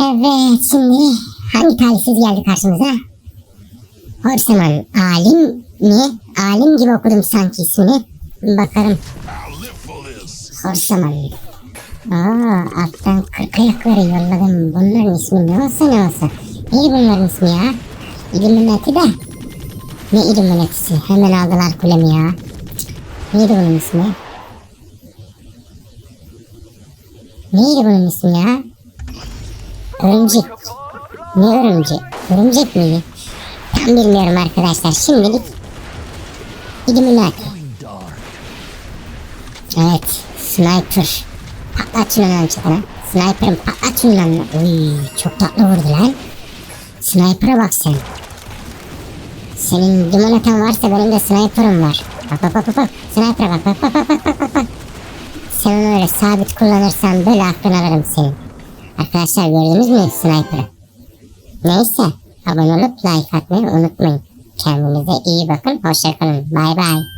Evet şimdi hangi talihsiz geldi karşımıza? Horseman alim mi? Alim gibi okudum sanki ismini. Bakarım. Horseman. Aa, alttan kırk ayakları yolladım. Bunların ismi ne olsa ne olsa. Neydi bunların ismi ya? İlluminati de. Ne Illuminati'si? Hemen aldılar kulemi ya. Neydi bunun ismi? Neydi bunun ismi ya? Örümcek. Ne örümcek? Örümcek miydi? Ben bilmiyorum arkadaşlar. Şimdilik İlluminati. Evet. Sniper. Patlat şunu lan çıkana. Sniper'ın patlat şunu lan. Uy, çok tatlı vurdu lan. Sniper'a bak sen. Senin limonatan varsa benim de sniper'ım var. Bak bak bak bak. Sniper'a bak bak bak bak bak bak. Sen onu öyle sabit kullanırsan böyle aklını alırım senin. Arkadaşlar gördünüz mü sniper'ı? Neyse abone olup like atmayı unutmayın. Kendinize iyi bakın. Hoşçakalın. Bay bay.